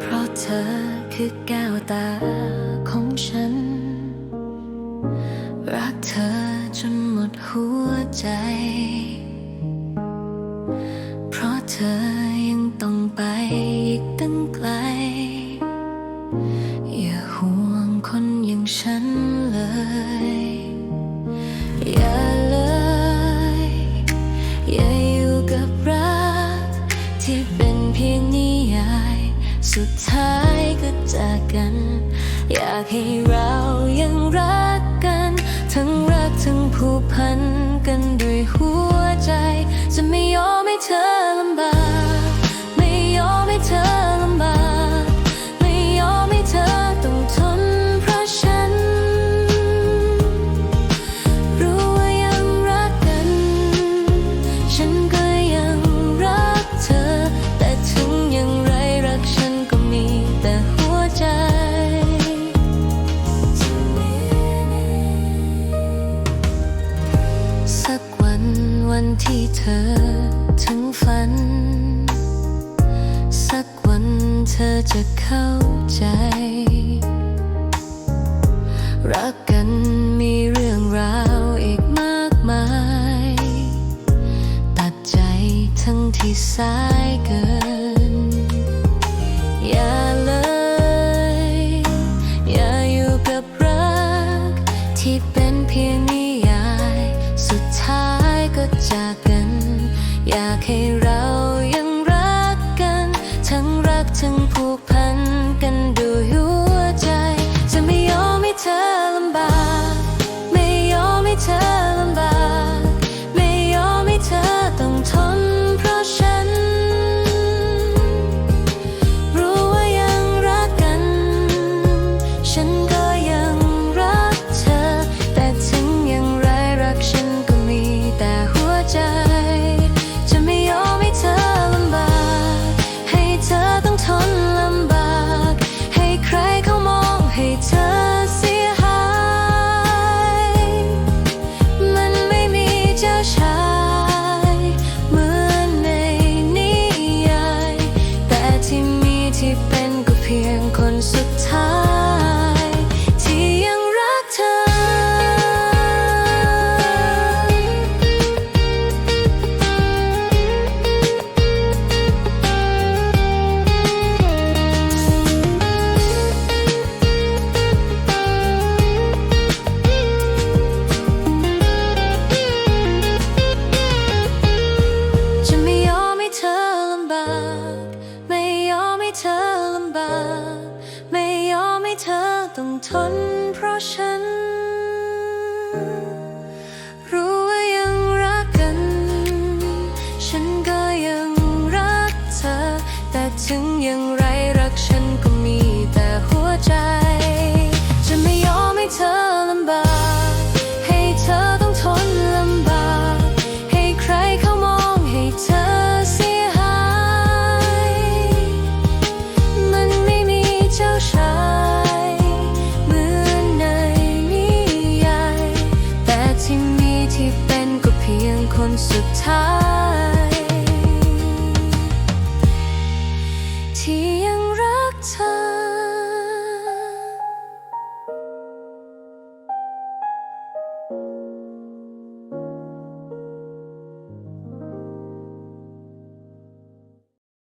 เพราะเธอคือแก้วตาของฉัน รักเธอจนหมดหัวใจ เพราะเธอ อยากให้เรายังรักกัน ทั้งรักทั้งผูกพันกันด้วยหัวใจ จะไม่ยอมให้เธอ ที่เธอถึงฝัน สักวันเธอจะเข้าใจ รักกันมีเรื่องราวอีกมากมาย ตัดใจทั้งที่สาย จากกัน อยากให้ ต้องทนเพราะฉัน รู้ว่ายังรักกัน ฉันก็ยังรักเธอ แต่ถึงอย่างไรรักฉันก็มีแต่หัวใจ